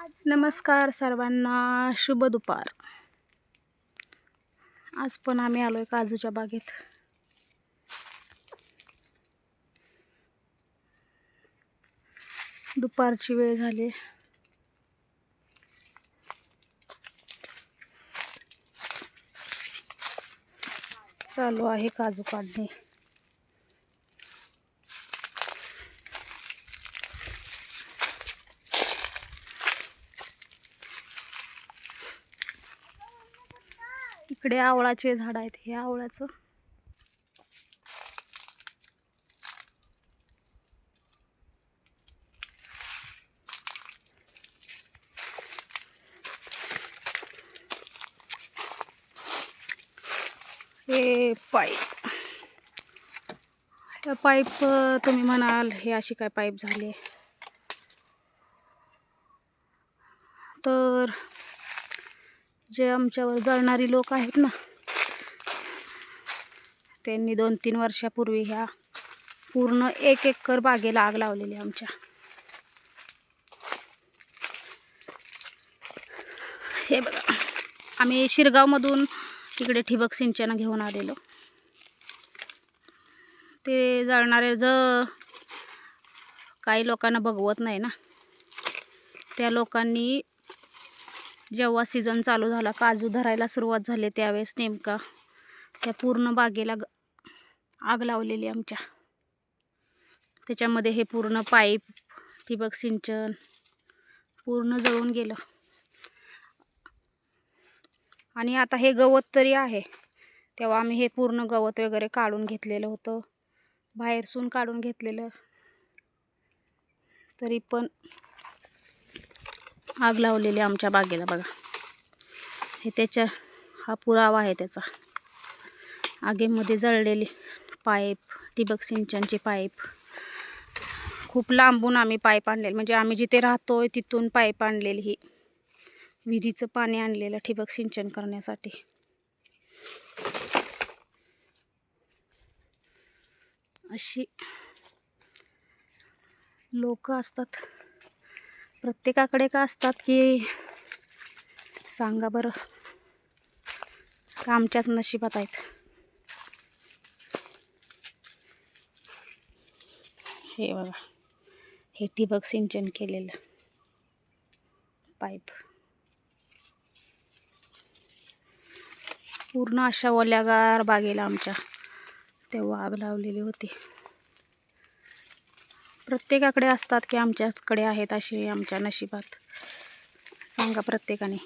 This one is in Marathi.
नमस्कार सर्वांना शुभ दुपार. आज पण आम्ही आलो आहे काजूच्या बागेत. दुपारची वेळ झाली. चालू आहे काजू काढणे. इकडे आवळाचे झाड आहेत हे आवळाचं हे पाईप. ह्या पाईप तुम्ही म्हणाल हे अशी काय पाईप झाली तर जे आमच्यावर जळणारी लोक आहेत ना त्यांनी दोन तीन वर्षापूर्वी ह्या पूर्ण एक एकर बागेला आग लावलेली आमच्या. हे बघा आम्ही शिरगावमधून इकडे ठिबक सिंचन घेऊन आलेलो. ते जळणारे ज काही लोकांना बघवत नाही ना त्या लोकांनी जेव्हा सीझन चालू झाला काजू धरायला सुरुवात झाली त्यावेळेस नेमका त्या पूर्ण बागेला ग आग लावलेली आमच्या. त्याच्यामध्ये हे पूर्ण पाईप ठिबक सिंचन पूर्ण जळून गेलं. आणि आता हे गवत तरी आहे. तेव्हा आम्ही हे पूर्ण गवत वगैरे काढून घेतलेलं होतं. बाहेरसून काढून घेतलेलं. तरी पण आग लावलेली आमच्या बागेला बघा. हे त्याच्या हा पुरावा आहे त्याचा. आगेमध्ये जळलेली पाईप ठिबक सिंचनचे पाईप. खूप लांबून आम्ही पाईप आणलेले म्हणजे आम्ही जिथे राहतोय तिथून पाईप आणलेली ही. विहिरीचं पाणी आणलेलं ठिबक सिंचन करण्यासाठी. अशी लोक असतात. प्रत्येकाकडे का असतात की सांगा बरं. का आमच्याच नशिबात आहेत. हे बघा. हे ठिबक सिंचन केलेलं. पाईप. पूर्ण अशा ओल्यागार बागेला आमच्या. तेव्हा आग लावलेली होती. प्रत्येकाकडे असतात की आमच्याचकडे आहेत असे आमच्या नशिबात. सांगा प्रत्येकाने.